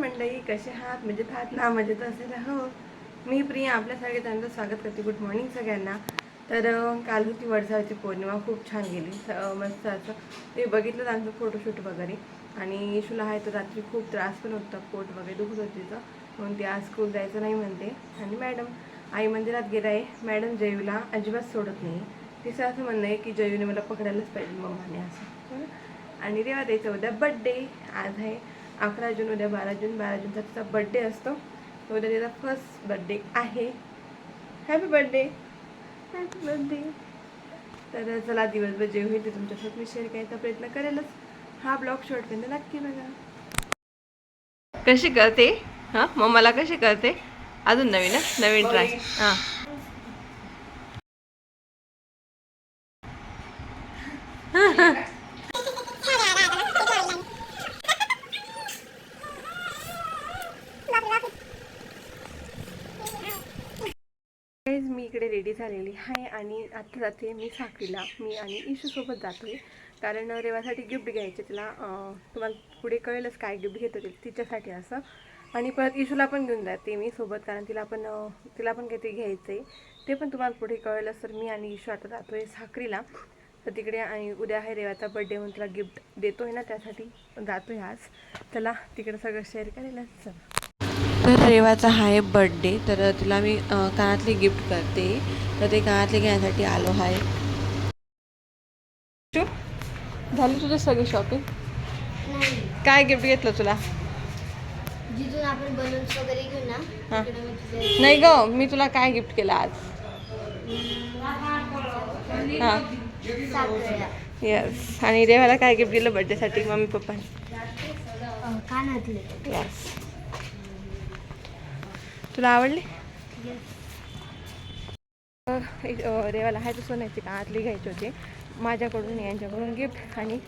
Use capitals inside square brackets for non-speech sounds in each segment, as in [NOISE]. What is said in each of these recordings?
कसे आहात? म्हणजे आहात ना? मजेत असेल हो. मी प्रिया आपल्या सगळ्यांचं स्वागत करते. गुड मॉर्निंग सगळ्यांना. तर काल होती वडसावची पौर्णिमा. खूप छान गेली. मस्त असं. ते बघितलं त्यांचं फोटोशूट वगैरे. आणि इशूला आहे तर रात्री खूप त्रास पण होता. पोट वगैरे दुखत होती तर म्हणून ती आज स्कूल जायचं नाही म्हणते. आणि मॅडम आई मंदिरात गेला आहे मॅडम जयूला अजिबात सोडत नाही. तिचं असं म्हणणं आहे की जयूने मला पकडायलाच पाहिजे मम्माने असं. आणि रेवा त्याचा उद्या बड्डे आज आहे. अकरा जून उद्या बारा जून बारा जूनचा तिचा बड्डे असतो. उद्या तिचा फर्स्ट बड्डे आहे. हॅपी बड्डे हॅपी बड्डे तर चला दिवसभर जे होईल ते तुमच्यासोबत मी शेअर करायचा प्रयत्न करेलच. हा ब्लॉग शेवटपर्यंत नक्की बघा. कशी करते हां? मग मला कशी करते अजून नवीन हं? नवीन ट्राय हां. Guys, मी इकडे रेडी झालेली आहे आणि आता जाते मी साखरीला. मी आणि इशूसोबत जातोय. कारण रेवासाठी गिफ्ट घ्यायचे तिला तुम्हाला पुढे कळेलच काय गिफ्ट घेतो ते तिच्यासाठी असं. आणि परत इशूला पण घेऊन जाते मी सोबत. कारण तिला पण तिला पण काहीतरी घ्यायचं आहे ते पण तुम्हाला पुढे कळेलच. तर मी आणि इशू आता जातोय साखरीला. तर तिकडे आणि उद्या आहे रेवाचा बड्डे म्हणून तिला गिफ्ट देतोय ना त्यासाठी. जातोय आज. चला तिकडे सगळं शेअर करेलच चला. तर रेवाचा आहे बड्डे तर तिला मी कानातले गिफ्ट करते. तर ते कानातले घेण्यासाठी आलो आहे. झाली तुझी सगळी शॉपिंग नाही. काय गिफ्ट घेतलं तुला? जिथून आपण बलून्स वगैरे घेऊ ना हा. तिकडे मी तुझे नाही ग मी तुला काय गिफ्ट केलं आज? हां. येस आणि रेवाला काय गिफ्ट दिलं बड्डेसाठी मम्मी पप्पाने? अं, कानातले. येस तुला आवडली? अ, रेवाला आहे तर सोन्याची कानातली घ्यायची होती. माझ्याकडून यांच्याकडून गिफ्ट आणि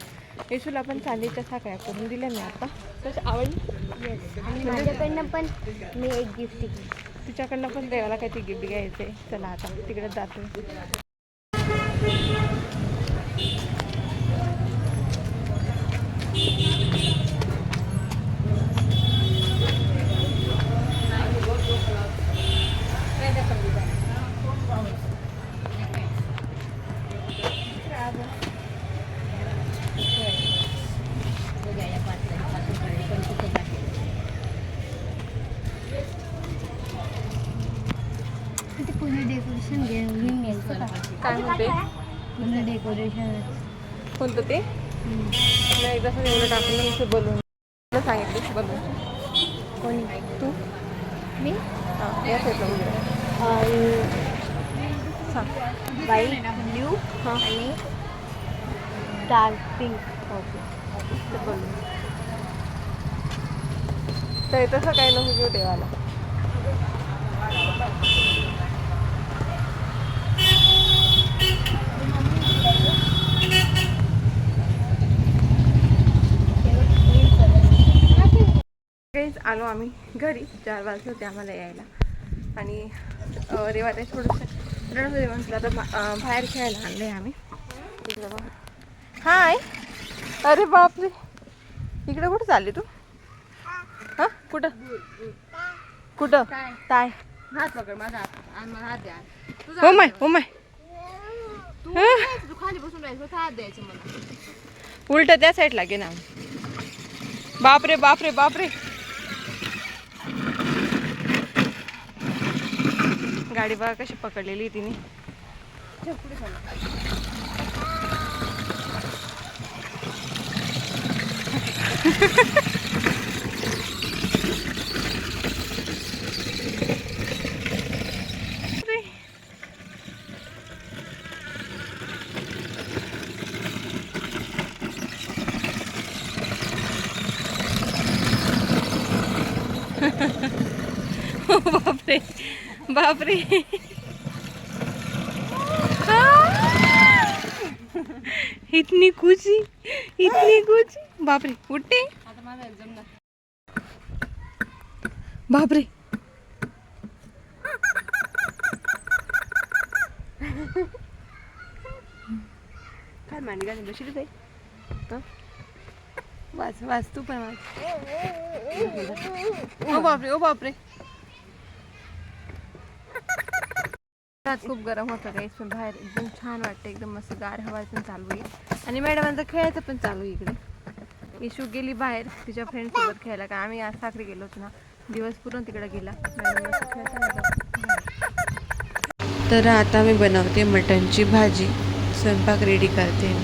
येशूला पण चांदीच्या साखळ्या करून दिल्या मी आता. तशी आवडली? आणि माझ्याकडनं पण मी एक गिफ्ट तिच्याकडनं पण रेवाला काहीतरी गिफ्ट घ्यायचं आहे चला आता तिकडे जातो ते पुन्हा डेकोरेशन घेऊन घ्यायचं का काय म्हणते? डेकोरेशन कोणतं ते? एवढं टाकून तुला सांगितलं बलून. कोणी? तू? मी? हां या. सांग. व्हाईट ब्ल्यू आणि डार्क पिंक ओके ते बलून. तर तसं काही नको घेऊ देवाला काहीच आलो आम्ही घरी चार वाजले होते आम्हाला यायला. आणि अं, रेवा ते थोडंसं रडत होते म्हटलं आता बाहेर खेळायला आणले आम्ही. इकडे बघा. हाय. अरे बापरे. इकडे कुठं चालली तू? हा? कुठं? कुठं? ताय. हात पकड माझा हात द्या. हो माय हो माय तू तू खाली बसून राहायचं हात द्यायचं मला. उलट त्या साईडला गे ना. बापरे बापरे बापरे. गाडी बघा कशी पकडलेली तिने. [LAUGHS] बापरे. बापरे. [LAUGHS] इतनी खुशी इतनी खुशी. बापरे उठते. बापरे. काय मांडी घालून बसली ते वाच वाच तू पण वाच ओ बापरे ओ बापरे. आज खूप गरम होतं काहीच पण बाहेर एकदम छान वाटतं एकदम मस्त गार हवा पण चालू आहे आणि मॅडमांचं खेळायचं पण चालू आहे इकडे. इशू गेली बाहेर तिच्या फ्रेंडसोबत खेळायला का आम्ही आज साखरी गेलो होतो ना दिवस पूर्ण तिकडे गेला. तर आता मी बनवते मटणची भाजी. स्वयंपाक रेडी करते